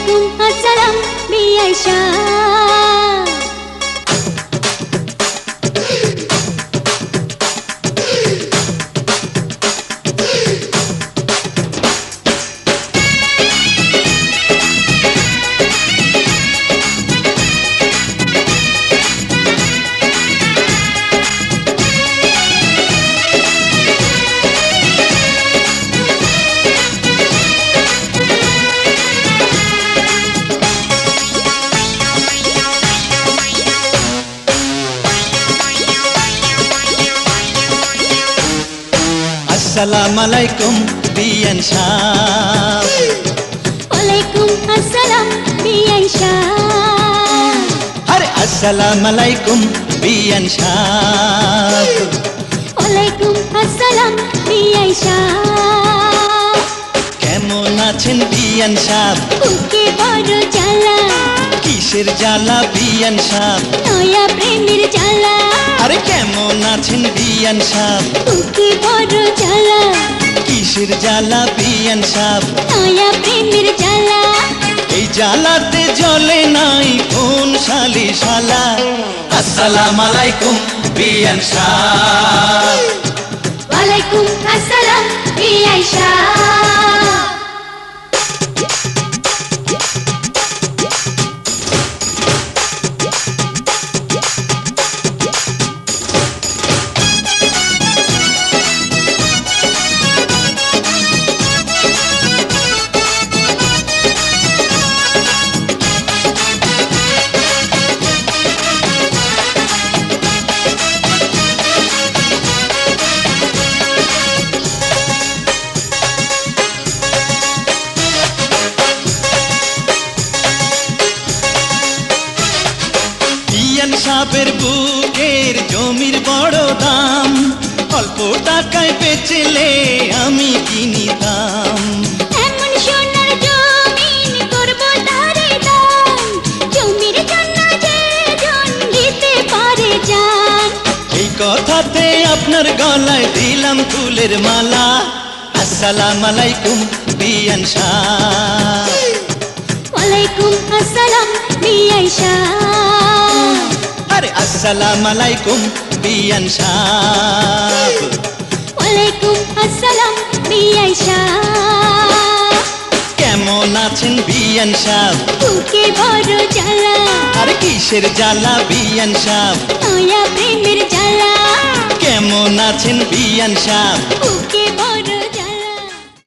ওয়ালাইকুম আসসালাম বিআই আসসালাম আলাইকুম বিয়ান সাহ। ওয়ালাইকুম আসসালাম বিআই সাহ। আরে আসসালাম আলাইকুম বিয়ান সাহ। ওয়ালাইকুম আসসালাম বিআই সাহ। কেমন আছেন বিয়ান সাহ? বুকে বড় জ্বালা। কিসের জ্বালা বিয়ান সাহ? নয়া প্রেমের বিয়ান সাহ বুকে বড় জ্বালা। কিসের জ্বালা বিয়ান সাপ? নয়া প্রেমের জ্বালা। এই জ্বালাতে জ্বলে নাই কোন শালি শালা। আসসালাম আলাইকুম বিয়ান সাপ। ওয়ালাইকুম আসসালাম বিআই সাহ বিয়ান সাহেবের বুকের জমির বড় দাম। অল্প টাকায় বেচলে আমি কিনি দাম। কথাতে আপনার গলায় দিলাম ফুলের মালা। আসসালাম আলাইকুম বিয়ান শাহ। ওয়ালাইকুম আসসালাম সাহ আরে আসসালাম আলাইকুম বিয়ান শাহ। ওয়ালাইকুম আসসালাম সাহ কেমন আছেন বিয়ান সাহ বুকে বড় জ্বালা। আরে কিসের জ্বালা বিয়ান সাহ নয়া প্রেমের জ্বালা। কেমন আছেন বিয়ান বুকে